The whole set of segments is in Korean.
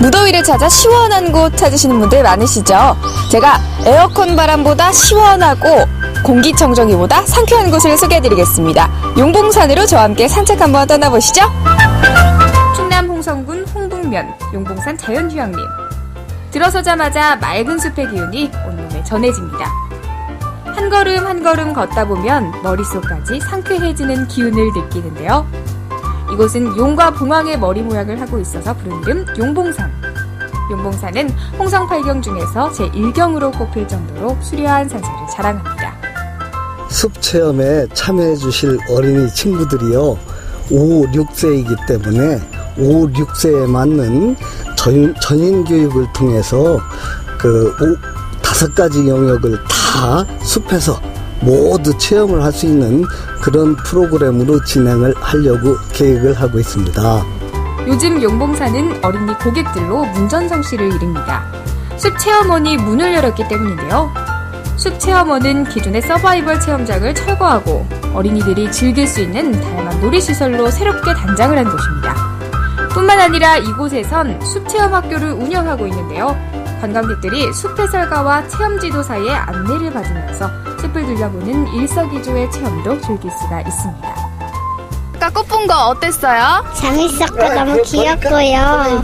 무더위를 찾아 시원한 곳 찾으시는 분들 많으시죠? 제가 에어컨 바람보다 시원하고 공기청정기보다 상쾌한 곳을 소개해드리겠습니다. 용봉산으로 저와 함께 산책 한번 떠나보시죠. 충남 홍성군 홍북면 용봉산 자연휴양림. 들어서자마자 맑은 숲의 기운이 온몸에 전해집니다. 한 걸음 한 걸음 걷다 보면 머릿속까지 상쾌해지는 기운을 느끼는데요. 이곳은 용과 봉황의 머리 모양을 하고 있어서 부른 이름 용봉산. 용봉산은 홍성 8경 중에서 제1경으로 꼽힐 정도로 수려한 산세를 자랑합니다. 숲 체험에 참여해 주실 어린이 친구들이요. 5, 6세이기 때문에 5, 6세에 맞는 전, 전인 교육을 통해서 그 오, 다섯 가지 영역을 다 숲에서 모두 체험을 할 수 있는 그런 프로그램으로 진행을 하려고 계획을 하고 있습니다. 요즘 용봉산은 어린이 고객들로 문전성시를 이룹니다. 숲 체험원이 문을 열었기 때문인데요. 숲 체험원은 기존의 서바이벌 체험장을 철거하고 어린이들이 즐길 수 있는 다양한 놀이시설로 새롭게 단장을 한 곳입니다. 뿐만 아니라 이곳에선 숲 체험 학교를 운영하고 있는데요. 관광객들이 숲 해설가와 체험지도 사이에 안내를 받으면서 숲을 둘러보는 일석이조의 체험도 즐길 수가 있습니다. 아까 꽃본 거 어땠어요? 재밌었고 너무 귀엽고요.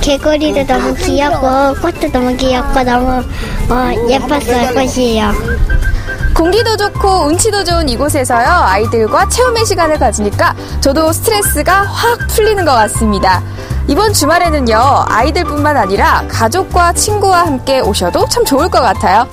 개구리도 너무 귀엽고 꽃도 너무 귀엽고 너무 어, 예뻤어요 꽃이요. 공기도 좋고 운치도 좋은 이곳에서요 아이들과 체험의 시간을 가지니까 저도 스트레스가 확 풀리는 것 같습니다. 이번 주말에는요 아이들뿐만 아니라 가족과 친구와 함께 오셔도 참 좋을 것 같아요.